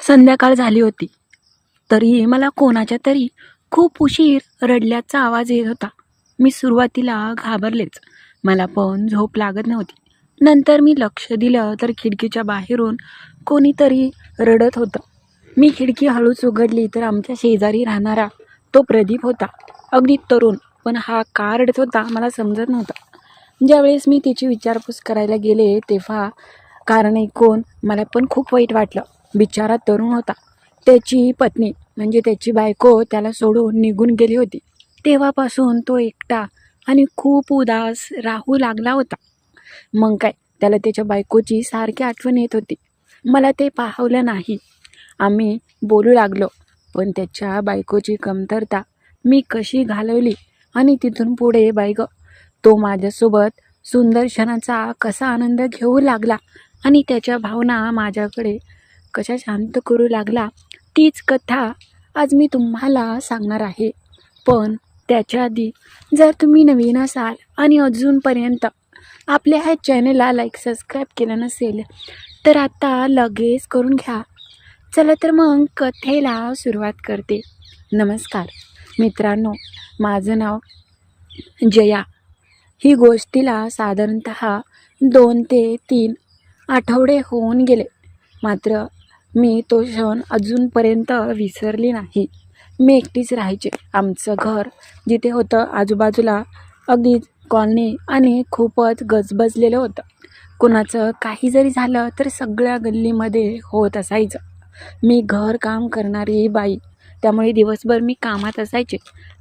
संध्याकाळ झाली होती. तरी मला कोणाच्या तरी खूप उशीर रडल्याचा आवाज येत होता. मी सुरुवातीला घाबरलेच. मला पण झोप लागत नव्हती. नंतर मी लक्ष दिलं तर खिडकीच्या बाहेरून कोणीतरी रडत होतं. मी खिडकी हळूच उघडली तर आमच्या शेजारी राहणारा तो प्रदीप होता. अगदी तरुण पण हा का रडत होता मला समजत नव्हता. ज्यावेळेस मी तिची विचारपूस करायला गेले तेव्हा कारण ऐकून मला पण खूप वाईट वाटलं. बिचारा तरुण होता. त्याची पत्नी म्हणजे त्याची बायको त्याला सोडून निघून गेली होती. तेव्हापासून तो एकटा आणि खूप उदास राहू लागला होता. मग काय त्याला त्याच्या बायकोची सारखी आठवण येत होती. मला ते पाहवलं नाही. आम्ही बोलू लागलो पण त्याच्या बायकोची कमतरता मी कशी घालवली आणि तिथून पुढे बायग तो माझ्यासोबत सुंदर क्षणाचा कसा आनंद घेऊ लागला आणि त्याच्या भावना माझ्याकडे कशा शांत करू लागला तीच कथा आज मी तुम्हाला सांगणार आहे. पण त्याच्या आधी जर तुम्ही नवीन असाल आणि अजूनपर्यंत आपल्या ह्या चॅनलला लाईक सबस्क्राईब केलं नसेल तर आता लगेच करून घ्या. चला तर मग कथेला सुरुवात करते. नमस्कार. मित्रांनो माझं नाव जया. ही गोष्टीला साधारणत दोन ते तीन आठवडे होऊन गेले. मात्र मी तो क्षण अजूनपर्यंत विसरली नाही. मी एकटीच राहायचे. आमचं घर जिथे होतं आजूबाजूला अगदीच कॉलनी आणि खूपच गजबजलेलं होतं. कुणाचं काही जरी झालं तर सगळ्या गल्लीमध्ये होत असायचं. मी घर काम करणारी बाई. त्यामुळे दिवसभर मी कामात असायचे.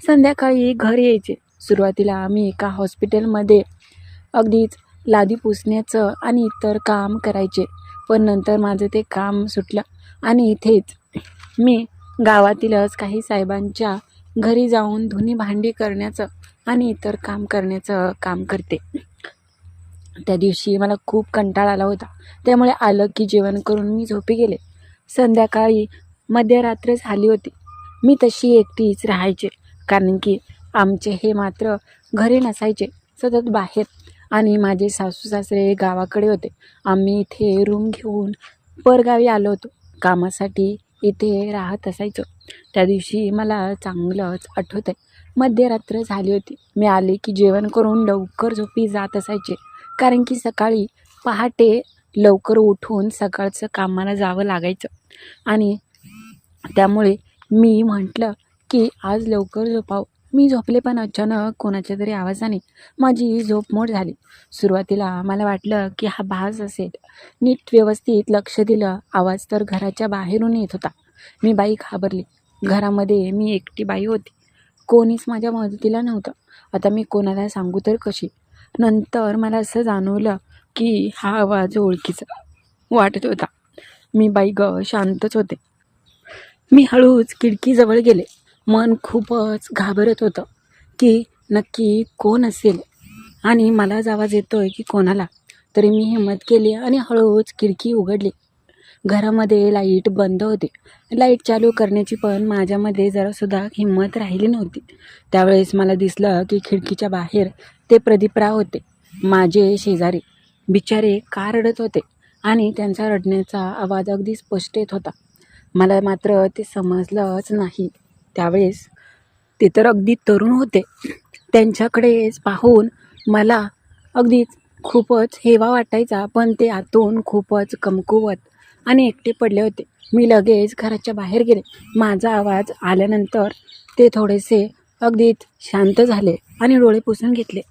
संध्याकाळी घर यायचे. सुरुवातीला मी एका हॉस्पिटलमध्ये अगदीच लादी पुसण्याचं आणि इतर काम करायचे. पण नंतर माझं ते काम सुटलं. आणि इथेच मी गावातीलच काही साहेबांच्या घरी जाऊन धुनी भांडी करण्याचं आणि इतर काम करण्याचं काम करते. त्या दिवशी मला खूप कंटाळा आला होता. त्यामुळे आलं की जेवण करून मी झोपी गेले. संध्याकाळी मध्यरात्र झाली होती. मी तशी एकटीच राहायचे. कारण की आमचे हे मात्र घरी नसायचे. सतत बाहेर आणि माझे सासू सासरे गावाकडे होते. आम्ही इथे रूम घेऊन परगावी आलो होतो. कामासाठी इथे राहत असायचो. त्या दिवशी मला चांगलंच आठवत आहे मध्यरात्र झाली होती. मी आले की जेवण करून लवकर झोपी जात असायचे. कारण की सकाळी पहाटे लवकर उठून सकाळचं कामाला जावं लागायचं. आणि त्यामुळे मी म्हटलं की आज लवकर झोपावं. मी झोपले पण अचानक कोणाच्या तरी आवाजाने. माझी झोपमोड झाली. सुरुवातीला मला वाटलं की हा भास असेल. नीट व्यवस्थित लक्ष दिलं. आवाज तर घराच्या बाहेरून येत होता. मी बाई घाबरली. घरामध्ये मी एकटी बाई होती. कोणीच माझ्या मदतीला नव्हतं. आता मी कोणाला सांगू तर कशी? नंतर मला असं जाणवलं की हा आवाज ओळखीचा वाटत होता. मी बाई ग शांतच होते. मी हळूच खिडकीजवळ गेले. मन खूपच घाबरत होतं की नक्की कोण असेल? आणि मलाच आवाज येतो आहे की कोणाला? तरी मी हिंमत केली आणि हळूच खिडकी उघडली. घरामध्ये लाइट बंद होती. लाइट चालू करण्याची पण माझ्यामध्ये जरासुद्धा हिंमत राहिली नव्हती. त्यावेळेस मला दिसलं की खिडकीच्या बाहेर ते प्रदीपराव होते माझे शेजारी. बिचारे का रडत होते? आणि त्यांचा रडण्याचा आवाज अगदी स्पष्ट येत होता. मला मात्र ते समजलंच नाही. त्यावेळेस ते तर अगदी तरुण होते. त्यांच्याकडेच पाहून मला अगदीच खूपच हेवा वाटायचा पण ते आतून खूपच कमकुवत आणि एकटे पडले होते. मी लगेच घराच्या बाहेर गेले. माझा आवाज आल्यानंतर ते थोडेसे अगदीच शांत झाले आणि डोळे पुसून घेतले.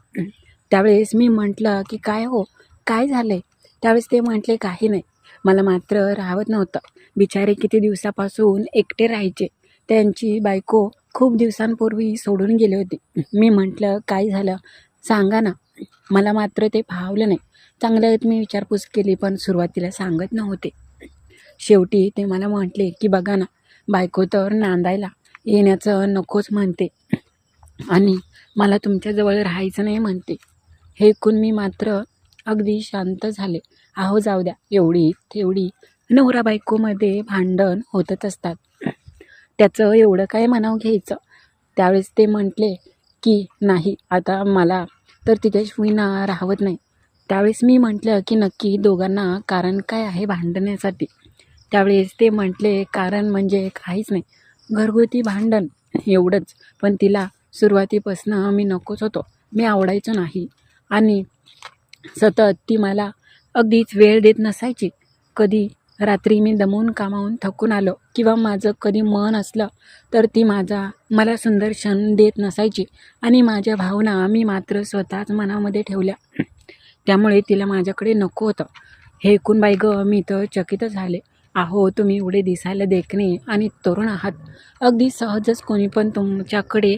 त्यावेळेस मी म्हटलं की काय हो? काय झालं आहे त्यावेळेस ते म्हटले काही नाही. मला मात्र राहत नव्हतं. बिचारे किती दिवसापासून एकटे राहायचे. त्यांची बायको खूप दिवसांपूर्वी सोडून गेली होती. मी म्हटलं काय झालं? सांगा ना. मला मात्र ते पाहवलं नाही. चांगलं मी विचारपूस केली पण सुरुवातीला सांगत नव्हते. शेवटी ते मला म्हटले की बघा ना बायको तर नांदायला येण्याचं नकोच म्हणते आणि मला तुमच्याजवळ राहायचं नाही म्हणते. हे ऐकून मी मात्र अगदी शांत झाले. अहो जाऊ द्या. एवढी तेवढी नवरा बायकोमध्ये भांडण होतच असतात. त्याचं एवढं काय म्हणाव घ्यायचं? त्यावेळेस ते म्हटले की नाही आता मला तर तिच्याशिवाय ना राहवत नाही. त्यावेळेस मी म्हटलं की नक्की दोघांना कारण काय आहे भांडण्यासाठी? त्यावेळेस ते म्हटले कारण म्हणजे काहीच नाही. घरगुती भांडण एवढंच. पण तिला सुरुवातीपासनं मी नकोच होतो. मी आवडायचो नाही. आणि सतत ती मला अगदीच वेळ देत नसायची. कधी रात्री मी दमून कामावून थकून आलो किंवा माझं कधी मन असलं तर ती माझा मला सुंदर क्षण देत नसायची आणि माझ्या भावना मी मात्र स्वतःच मनामध्ये ठेवल्या. त्यामुळे तिला माझ्याकडे नको होतं. हे ऐकून बाई मी तर चकितच झाले. अहो तुम्ही एवढे दिसायला देखणे आणि तरुण आहात. अगदी सहजच कोणी पण तुमच्याकडे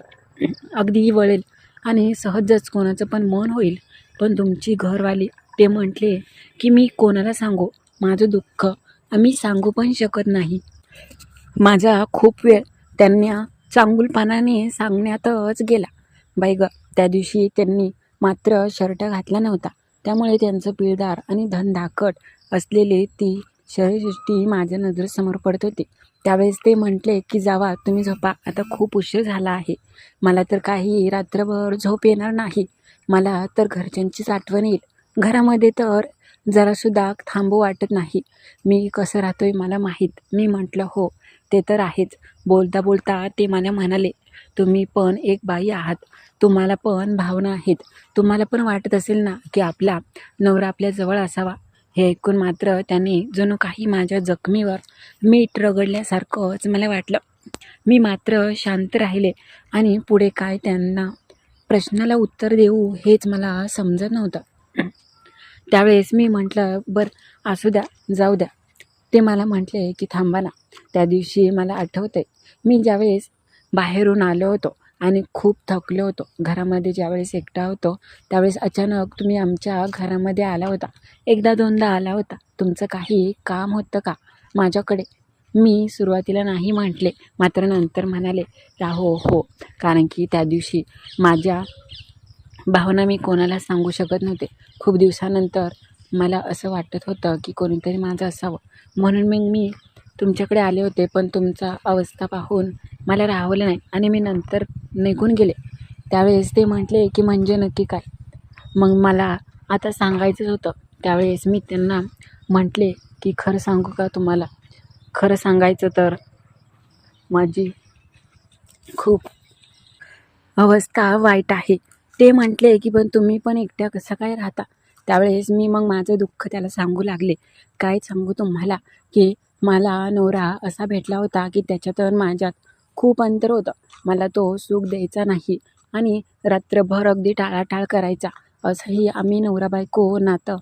अगदी वळेल आणि सहजच कोणाचं पण मन होईल. पण तुमची घरवाली ते म्हटले की मी कोणाला सांगू? माझं दुःख आम्ही सांगू पण शकत नाही. माझा खूप वेळ त्यांना चांगुलपणाने सांगण्यातच गेला. बाई ग त्या दिवशी त्यांनी मात्र शर्ट घातला नव्हता. त्यामुळे त्यांचं पिळदार आणि धनधाकट असलेले ती शरीरसृष्टी माझ्या नजरेसमोर पडत होती. त्यावेळेस ते म्हटले की जावा तुम्ही झोपा. आता खूप उशीर झाला आहे. मला तर काही रात्रभर झोप येणार नाही. मला तर घरच्यांचीच आठवण येईल. घरामध्ये तर जरासुद्धा थांबू वाटत नाही. मी कसं राहतो आहे मला माहीत. मी म्हटलं हो ते तर आहेच. बोलता बोलता ते मला म्हणाले तुम्ही पण एक बाई आहात. तुम्हाला पण भावना आहेत. तुम्हाला पण वाटत असेल ना की आपला नवरा आपल्या जवळ असावा? हे ऐकून मात्र त्याने जणू काही माझ्या जखमीवर मीठ रगडल्यासारखंच मला वाटलं. मी मात्र शांत राहिले आणि पुढे काय त्यांना प्रश्नाला उत्तर देऊ हेच मला समजत नव्हतं. त्यावेळेस मी म्हटलं बरं असू द्या जाऊ द्या. ते मला म्हटले की थांबा ना त्या दिवशी मला आठवतंय. मी ज्यावेळेस बाहेरून आलो होतो आणि खूप थकलो होतो घरामध्ये ज्यावेळेस एकटा होतो त्यावेळेस अचानक तुम्ही आमच्या घरामध्ये आला होता. एकदा दोनदा आला होता. तुमचं काही काम होतं का? माझ्याकडे. मी सुरुवातीला नाही म्हटले मात्र नंतर म्हणाले राहो हो. कारण की त्या दिवशी माझ्या भावना मी कोणाला सांगू शकत नव्हते. खूप दिवसानंतर मला असं वाटत होतं की कोणीतरी माझं असावं. म्हणून मग मी तुमच्याकडे आले होते पण तुमचा अवस्था पाहून मला राहवलं नाही आणि मी नंतर निघून गेले. त्यावेळेस ते म्हटले की म्हणजे नक्की काय? मग मला आता सांगायचंच होतं. त्यावेळेस मी त्यांना म्हटले की खरं सांगू का तुम्हाला? खरं सांगायचं तर माझी खूप अवस्था वाईट आहे. ते म्हटले की पण तुम्ही पण एकट्या कसं काय राहता? त्यावेळेस मी मग माझं दुःख त्याला सांगू लागले. काय सांगू तुम्हाला की मला नवरा असा भेटला होता की त्याच्यात माझ्यात खूप अंतर होतं. मला तो सुख द्यायचा नाही आणि रात्रभर अगदी टाळाटाळ करायचा. असंही आम्ही नवरा बायको नातं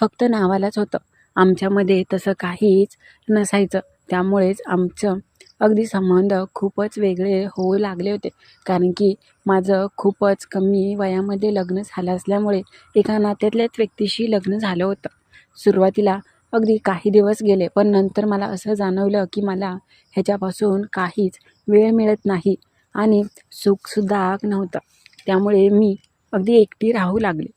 फक्त नावालाच होतं. आमच्यामध्ये तसं काहीच नसायचं. त्यामुळेच आमचं अगदी संबंध खूपच वेगळे होऊ लागले होते. कारण की माझं खूपच कमी वयामध्ये लग्न झालं असल्यामुळे एका नात्यातल्याच व्यक्तीशी लग्न झालं होतं. सुरुवातीला अगदी काही दिवस गेले पण नंतर मला असं जाणवलं की मला ह्याच्यापासून काहीच वेळ मिळत नाही आणि सुखसुद्धा नव्हतं. त्यामुळे मी अगदी एकटी राहू लागले.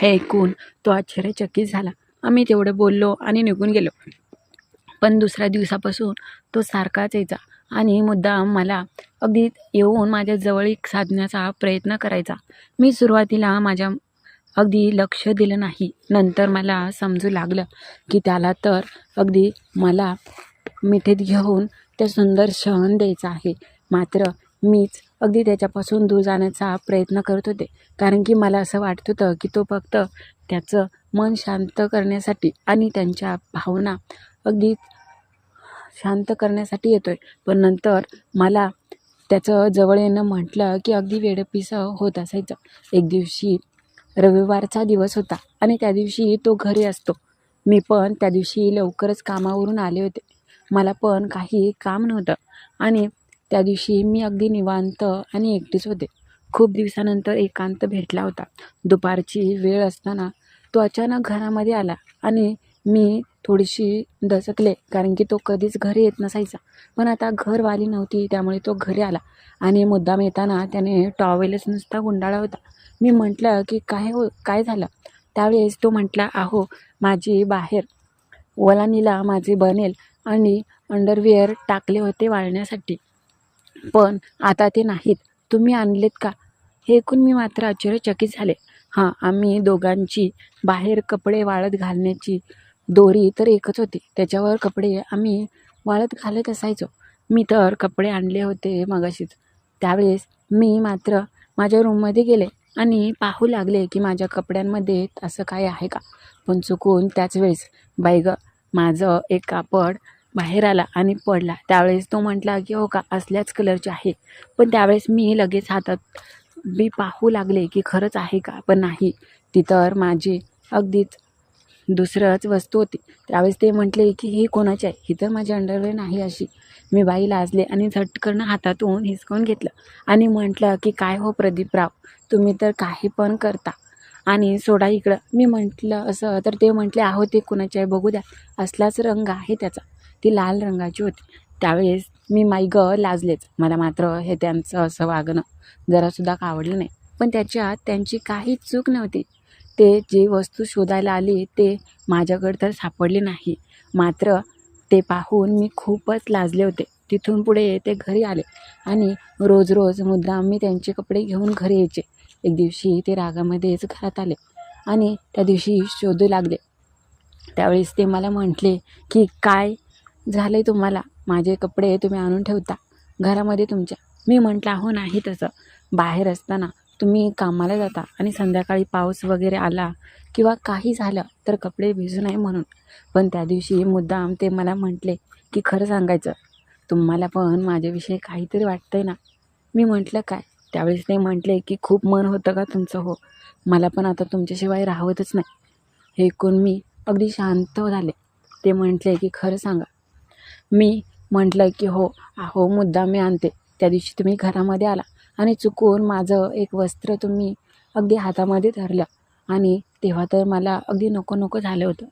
हे ऐकून तो आश्चर्यचकित झाला. आम्ही तेवढं बोललो आणि निघून गेलो. पण दुसऱ्या दिवसापासून तो सारखाच यायचा. आणि मुद्दाम मला अगदी येऊन माझ्या जवळीक साधण्याचा प्रयत्न करायचा. मी सुरुवातीला माझ्या अगदी लक्ष दिलं नाही. नंतर मला समजू लागलं की त्याला तर अगदी मला मिठीत घेऊन ते सुंदर क्षण द्यायचं आहे. मात्र मीच अगदी त्याच्यापासून दूर जाण्याचा प्रयत्न करत होते. कारण की मला असं वाटत होतं की तो फक्त त्याचं मन शांत करण्यासाठी आणि त्यांच्या भावना अगदी शांत करण्यासाठी येतो आहे पण नंतर मला त्याचं जवळ येणं म्हटलं की अगदी वेडपिसं होत असायचं. एक दिवशी रविवारचा दिवस होता आणि त्या दिवशी तो घरी असतो. मी पण त्या दिवशी लवकरच कामावरून आले होते. मला पण काही काम नव्हतं आणि त्या दिवशी मी अगदी निवांत आणि एकटीच होते. खूप दिवसानंतर एकांत भेटला होता. दुपारची वेळ असताना तो अचानक घरामध्ये आला आणि मी थोडीशी दचकले कारण की तो कधीच घरी येत नसायचा. पण आता घरवाली नव्हती त्यामुळे तो घरी आला. आणि मुद्दाम येताना त्याने टॉवेलच नुसता गुंडाळा होता. मी म्हटलं की काय हो काय झालं? त्यावेळेस तो म्हटला अहो माझी बाहेर वलानीला माझे बनेल आणि अंडरवेअर टाकले होते वाळण्यासाठी. पण आता ते नाहीत. तुम्ही आणलेत का? हे ऐकून मी मात्र आश्चर्यचकित झाले. हां आम्ही दोघांची बाहेर कपडे वाळत घालण्याची दोरी तर एकच होती. त्याच्यावर कपडे आम्ही वाळत घालत असायचो. मी तर कपडे आणले होते मगाशीच. त्यावेळेस मी मात्र माझ्या रूममध्ये गेले आणि पाहू लागले की माझ्या कपड्यांमध्ये असं काय आहे का? पण चुकून त्याच वेळेस बाईग गं माझं एक कापड बाहेर आला आणि पडला. त्यावेळेस तो म्हटला की हो का? असल्याच कलरचे आहे. पण त्यावेळेस मी लगेच हातात मी पाहू लागले की खरंच आहे का? पण नाही. ती तर माझी अगदीच दुसरंच वस्तू होती. त्यावेळेस ते म्हटले की ही कोणाची आहे? ही तर माझी अंडरवेअर नाही अशी. मी बाई लाजले आणि झटकन हातातून हिसकून घेतलं आणि म्हटलं की काय हो प्रदीपराव? तुम्ही तर काही पण करता. आणि सोडा इकडं. मी म्हटलं असं तर ते म्हटले आहो ते कुणाचे आहे? बघू द्या. असलाच रंग आहे त्याचा. ती लाल रंगाची होती. त्यावेळेस मी माई ग लाजलेच. मला मात्र हे त्यांचं असं वागणं जरासुद्धा का आवडलं नाही. पण त्याच्यात त्यांची काही चूक नव्हती. ते जी वस्तू शोधायला आली ते माझ्याकडे तर सापडले नाही. मात्र ते पाहून मी खूपच लाजले होते. तिथून पुढे ते घरी आले आणि रोज रोज मुद्दाम मी त्यांचे कपडे घेऊन घरी यायचे. एक दिवशी ते रागामध्येच घरात आले आणि त्या दिवशी शोधू लागले. त्यावेळेस ते मला म्हटले की काय झालं आहे तुम्हाला? माझे कपडे तुम्ही आणून ठेवता. घरामध्ये तुमच्या. मी म्हटलं हो नाही तसं. बाहेर असताना तुम्ही कामाला जाता आणि संध्याकाळी पाऊस वगैरे आला किंवा काही झालं तर कपडे भिजू नये म्हणून. पण त्या दिवशी मुद्दाम ते मला म्हटले की खरं सांगायचं तुम्हाला पण माझ्याविषयी काहीतरी वाटतंय ना. मी म्हटलं काय? त्यावेळेस ते म्हटले की खूप मन होतं का तुमचं हो? मला पण आता तुमच्याशिवाय राहतच नाही. हे ऐकून मी अगदी शांत झाले. ते म्हटले की खरं सांगा. मी म्हटलं की हो हो मुद्दा मी आणते. त्या दिवशी तुम्ही घरामध्ये आला. आणि चुकून माझं एक वस्त्र तुम्ही अगदी हातामध्ये धरलं. आणि तेव्हा तर मला अगदी नको नको झालं होतं.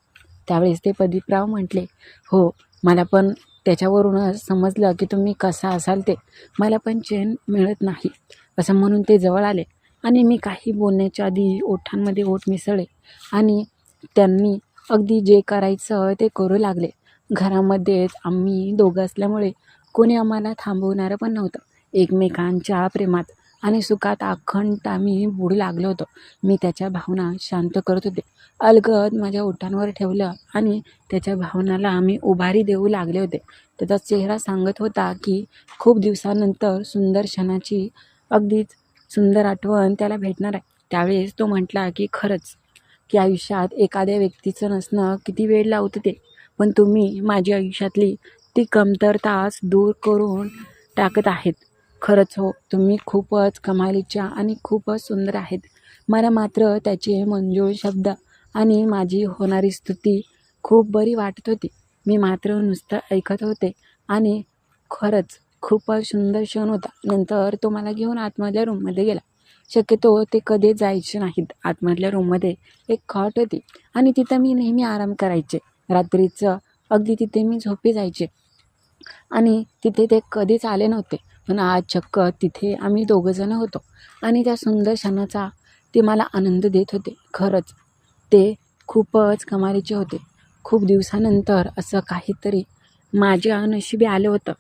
त्यावेळेस ते प्रदीपराव म्हटले हो मला पण त्याच्यावरूनच समजलं की तुम्ही कसा असाल ते. मला पण चेन मिळत नाही. असं म्हणून ते जवळ आले. आणि मी काही बोलण्याच्या आधी ओठांमध्ये ओठ मिसळले. आणि त्यांनी अगदी जे करायचं ते करू लागले. घरामध्येच आम्ही दोघं असल्यामुळे कोणी आम्हाला थांबवणारं पण नव्हतं. एकमेकांच्या प्रेमात आणि सुखात अखंड आम्ही बुडू लागलो होतो. मी त्याच्या भावना शांत करत होते. अलगद माझ्या ओठांवर ठेवलं आणि त्याच्या भावनाला आम्ही उभारी देऊ लागले होते. त्याचा चेहरा सांगत होता की खूप दिवसानंतर सुंदर क्षणाची अगदीच सुंदर आठवण त्याला भेटणार आहे. त्यावेळेस तो म्हटला की खरंच की आयुष्यात एखाद्या व्यक्तीचं नसणं किती वेळ लावत ते. पण तुम्ही माझ्या आयुष्यातली ती कमतरताच दूर करून टाकत आहेत. खरंच हो तुम्ही खूपच कमालीच्या आणि खूपच सुंदर आहेत. मला मात्र त्याचे मंजूळ शब्द आणि माझी होणारी स्तुती खूप बरी वाटत होती. मी मात्र नुसतं ऐकत होते आणि खरंच खूपच सुंदर क्षण होता. नंतर तो मला घेऊन आतमधल्या रूममध्ये गेला. शक्यतो ते कधी जायचे नाहीत. आतमधल्या रूममध्ये एक खॉट होती आणि तिथं मी नेहमी आराम करायचे. रात्रीचं अगदी तिथे मी झोपी जायचे आणि तिथे ते कधीच आले नव्हते. पण आज चक्क तिथे आम्ही दोघंजणं होतो. आणि त्या सुंदर क्षणाचा ते मला आनंद देत होते खरंच. ते खूपच कमालीचे होते. खूप दिवसानंतर असं काहीतरी माझ्या नशिबी आलं होतं.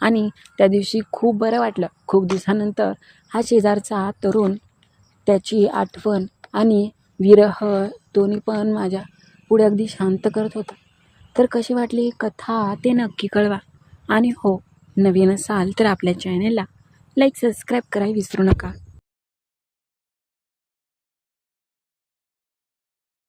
आणि त्या दिवशी खूप बरं वाटलं. खूप दिवसानंतर हा शेजारचा तरुण त्याची आठवण आणि विरह दोन्ही पण माझ्या पुढे अगदी शांत करत होता. तर कशी वाटली? कथा ते नक्की कळवा. आणि हो नवीन असाल तर आपल्या चॅनेलला लाईक सबस्क्राईब करायला विसरू नका.